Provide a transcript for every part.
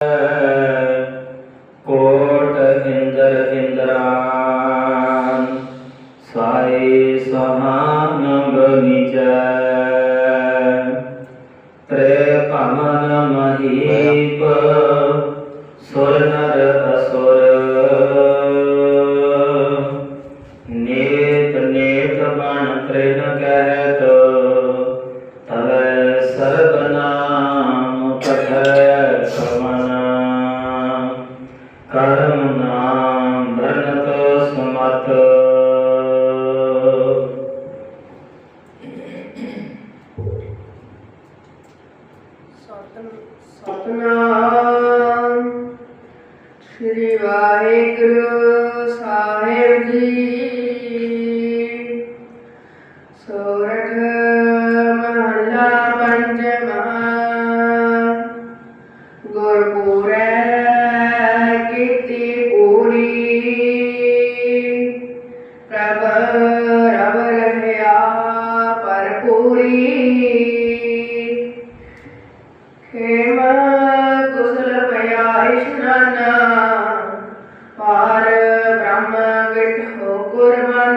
Uh... Satnam ਸ੍ਰੀ ਵਾਹਿਗੁਰੂ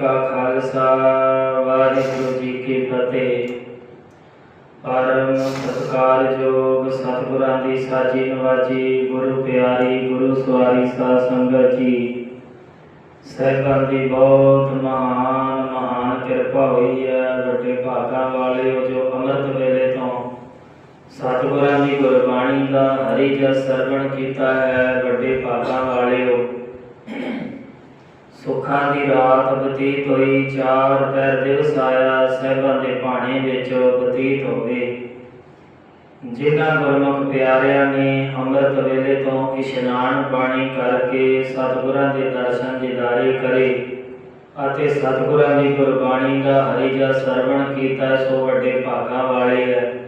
ਕਾ ਖਾਲਸਾ, ਵਾਹਿਗੁਰੂ ਜੀ ਕੀ ਫਤਿਹ। ਪਰਮ ਸਤਿਕਾਰਯੋਗ ਸਤਿਗੁਰਾਂ ਦੀ ਸਾਜੀ ਨਵਾਜੀ, ਗੁਰੂ ਪਿਆਰੀ, ਗੁਰੂ ਸਵਾਰੀ ਸਾਧ ਸੰਗਤ ਜੀ। ਸਹਿਬਾਂ ਦੀ ਬਹੁਤ ਮਹਾਨ ਮਹਾਨ ਕਿਰਪਾ ਹੋਈ ਹੈ, ਵੱਡੇ ਭਾਗਾਂ ਵਾਲੇ ਜੋ ਅੰਮ੍ਰਿਤ ਵੇਲੇ ਤੋਂ ਸਤਿਗੁਰਾਂ ਦੀ ਗੁਰਬਾਣੀ ਦਾ ਹਰੀ ਜਸ ਸਰਵਣ ਕੀਤਾ ਹੈ, ਵੱਡੇ ਭਾਗਾਂ ਸੁੱਖਾਂ ਦੀ ਰਾਤ ਬਤੀਤ ਹੋਈ, ਚਾਰ ਪੈਰ ਦਿਵਸ ਆਇਆ ਸਹਿਬਾਂ ਦੇ ਭਾਣੇ ਵਿੱਚ ਬਤੀਤ ਹੋਵੇ ਜਿਨ੍ਹਾਂ ਗੁਰਮੁਖ ਪਿਆਰਿਆਂ ਨੇ ਅੰਮ੍ਰਿਤ ਵੇਲੇ ਤੋਂ ਇਸ਼ਨਾਨ ਪਾਣੀ ਕਰਕੇ ਸਤਿਗੁਰਾਂ ਦੇ ਦਰਸ਼ਨ ਦੀਦਾਰੇ ਕਰੇ ਅਤੇ ਸਤਿਗੁਰਾਂ ਦੀ ਗੁਰਬਾਣੀ ਦਾ ਹਰੀ ਜਸ ਸਰਵਣ ਕੀਤਾ, ਸੋ ਵੱਡੇ ਭਾਗਾਂ ਵਾਲੇ ਹੈ।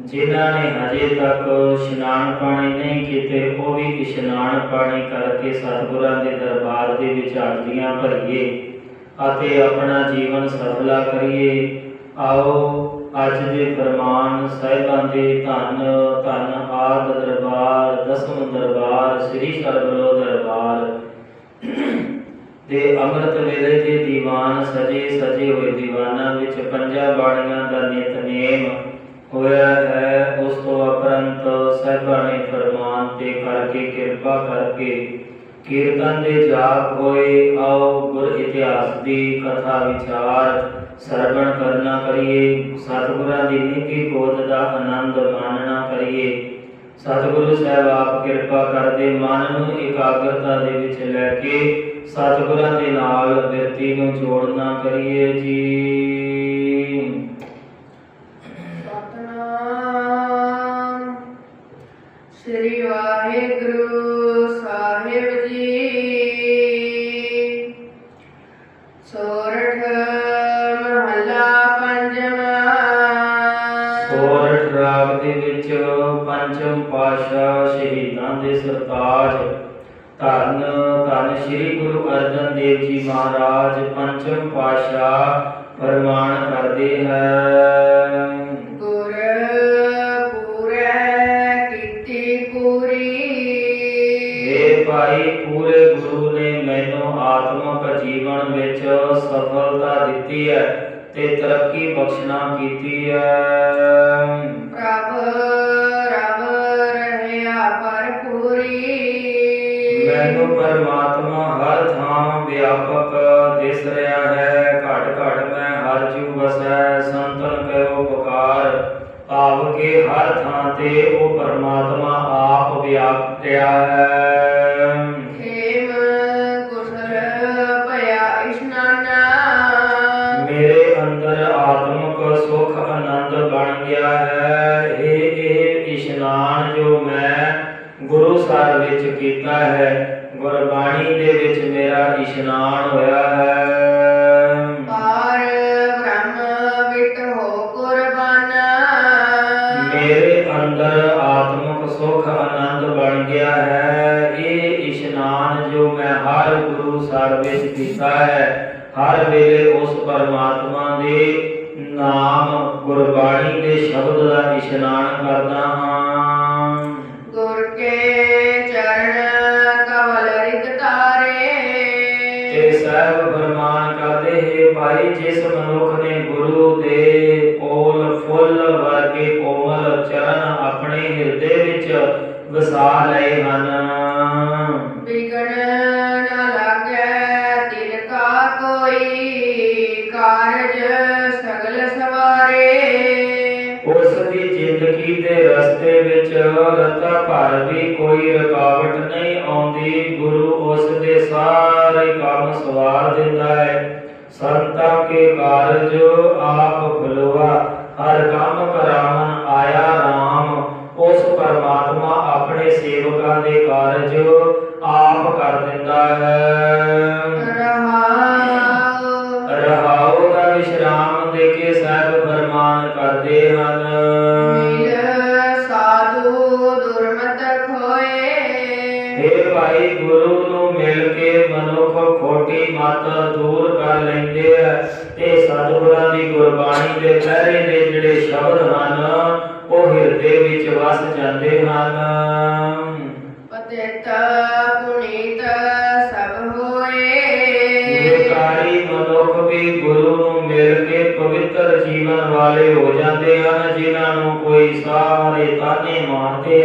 ਜਿਨ੍ਹਾਂ ਨੇ ਹਜੇ ਤੱਕ ਇਸ਼ਨਾਨ ਪਾਣੀ ਨਹੀਂ ਕੀਤੇ, ਉਹ ਵੀ ਇਸ਼ਨਾਨ ਪਾਣੀ ਕਰਕੇ ਸਤਿਗੁਰਾਂ ਦੇ ਦਰਬਾਰ ਦੇ ਵਿੱਚ ਆਰਤੀਆਂ ਭਰੀਏ ਅਤੇ ਆਪਣਾ ਜੀਵਨ ਸਫਲਾ ਕਰੀਏ। ਆਓ, ਅੱਜ ਦੇ ਫਰਮਾਨ ਸਾਹਿਬਾਂ ਦੇ ਧੰਨ ਧੰਨ ਆਦ ਦਰਬਾਰ, ਦਸਮ ਦਰਬਾਰ, ਸ੍ਰੀ ਸਰਬਲੋ ਦਰਬਾਰ। ਦੇ ਅੰਮ੍ਰਿਤ ਵੇਲੇ ਦੇ ਦੀਵਾਨ ਸਜੇ ਸਜੇ ਹੋਏ ਦੀਵਾਨਾਂ ਵਿੱਚ ਪੰਜਾਂ ਬਾਣੀਆਂ ਦਾ ਨਿਤ ਨੇਮ ਹੋਇਆ ਹੈ, ਉਸ ਤੋਂ ਉਪਰੰਤ ਸਾਹਿਬਾਂ ਨੇ ਫਰਮਾਨ ਤੇ ਕਰਕੇ ਕਿਰਪਾ ਕਰਕੇ ਕੀਰਤਨ ਦੇ ਜਾਪ ਹੋਏ, ਆਓ ਗੁਰ ਇਤਿਹਾਸ ਦੀ ਕਥਾ ਵਿਚਾਰ ਸਰਵਣ ਕਰਨਾ ਕਰੀਏ, ਸਤਿਗੁਰਾਂ ਦੀ ਨਿੱਕੀ ਗੋਦ ਦਾ ਆਨੰਦ ਮਾਣਨਾ ਕਰੀਏ। ਸਤਿਗੁਰੂ ਸਾਹਿਬ ਆਪ ਕਿਰਪਾ ਕਰਦੇ ਮਨ ਨੂੰ ਇਕਾਗਰਤਾ ਦੇ ਵਿੱਚ ਲੈ ਕੇ ਸਤਿਗੁਰਾਂ ਦੇ ਨਾਲ ਬਿਰਤੀ ਨੂੰ ਜੋੜਨਾ ਕਰੀਏ ਸੋਰਠ ਮਹਲਾ ਪੰਜਵਾ। ਸੋਰਠ ਰਾਗ ਦੇ ਵਿੱਚ ਪੰਚਮ ਪਾਸ਼ਾ ਸ਼ਹੀਦਾਂ ਦੇ ਸਰਤਾਜ। ਧੰਨ ਧੰਨ ਸ੍ਰੀ ਗੁਰੂ ਅਰਜਨ ਦੇਵ ਜੀ ਮਹਾਰਾਜ ਪੰਚਮ ਪਾਸ਼ਾ ਫਰਮਾਨ ਕਰਦੇ ਹੈ ਗੁਰ ਪੂਰੈ ਕੀਤੀ ਪੂਰੀ। ਇਹ ਭਾਈ ਪੂਰੇ ਗੁਰੂ ਜੀਵਨ ਵਿੱਚ ਸਫਲਤਾ ਦਿੱਤੀ ਹੈ ਤੇ ਤਰੱਕੀ ਬਖਸ਼ਣਾ ਕੀਤੀ ਹੈ। ਪ੍ਰਭ ਰਬ ਰਹਿਆ ਪਰਪੂਰੀ ਮੈਨੂੰ ਪਰਮਾਤਮਾ ਹਰ ਥਾਂ ਵਿਆਪਕ ਦਿਸ ਰਿਹਾ ਹੈ। ਘਟ ਘਟ ਮੈਂ ਹਰ ਜੂ ਵਸੈ ਸੰਤਨ ਕਉ ਪੁਕਾਰ। ਭਾਵ ਕੇ ਹਰ ਥਾਂ ਤੇ ਉਹ ਪਰਮਾਤਮਾ ਆਪ ਵਿਆਪਿਆ ਹੈ। ਹੈ। ਗੁਰਬਾਣੀ ਦੇ ਵਿੱਚ ਮੇਰਾ ਇਸ਼ਨਾਨ ਹੋਇਆ ਹੈ। ਪਾਰ ਬ੍ਰਹਮ ਵਿਟ ਹੋ ਕੁਰਬਾਨਾ ਮੇਰੇ ਅੰਦਰ ਆਤਮਿਕ ਸੁਖ ਆਨੰਦ ਬਣ ਗਿਆ ਹੈ। ਇਹ ਇਸ਼ਨਾਨ ਜੋ ਮੈਂ ਹਰ ਗੁਰੂ ਸਰ ਵਿੱਚ ਕੀਤਾ ਹੈ ਹਰ ਵੇਲੇ ਉਸ ਪਰਮਾਤਮਾ ਦੇ ਨਾਮ ਗੁਰਬਾਣੀ ਦੇ ਸ਼ਬਦ ਦਾ ਇਸ਼ਨਾਨ ਕਰਦਾ ਹਾਂ। ਕਾਰਜ ਸਗਲ ਸਵਾਰੇ। ਉਸ ਦੀ ਜ਼ਿੰਦਗੀ ਦੇ ਰਸਤੇ ਵਿੱਚ ਰਤਾ ਭਰ ਵੀ ਕੋਈ ਰੁਕਾਵਟ ਨਹੀਂ ਆਉਂਦੀ। ਗੁਰੂ ਉਸ ਦੇ ਸਾਰੇ ਕੰਮ ਸਵਾਰ ਦਿੰਦਾ ਹੈ। ਸੰਤਾਂ ਕੇ ਕਾਰਜ ਆਪ ਖੁਲਵਾ ਹਰ ਕੰਮ ਕਰਾਵਨ ਆਇਆ RAM ਉਸ ਪਰਮਾਤਮਾ ਆਪਣੇ ਸੇਵਕਾਂ ਦੇ ਕਾਰਜ ਆਪ ਕਰ ਦਿੰਦਾ ਹੈ। ਮਤ ਦੂਰ ਕਰ ਲੈਂਦੇ ਆ ਤੇ ਸਤਿਗੁਰਾਂ ਦੀ ਗੁਰਬਾਣੀ ਦੇ ਪਹਿਰੇ ਦੇ ਜਿਹੜੇ ਸ਼ਬਦ ਹਨ ਉਹ ਹਿਰਦੇ ਵਿੱਚ ਵਸ ਜਾਂਦੇ ਹਨ। ਪਤਿਤ ਪੁਨੀਤ ਸਭ ਹੋਏ। ਵਿਕਾਰੀ ਮਨੁੱਖ ਵੀ ਗੁਰੂ ਨੂੰ ਮਿਲ ਕੇ ਪਵਿੱਤਰ ਜੀਵਨ ਵਾਲੇ ਹੋ ਜਾਂਦੇ ਹਨ ਜਿਨ੍ਹਾਂ ਨੂੰ ਕੋਈ ਸਾਰੇ ਤਾਨੇ ਮਾਰਦੇ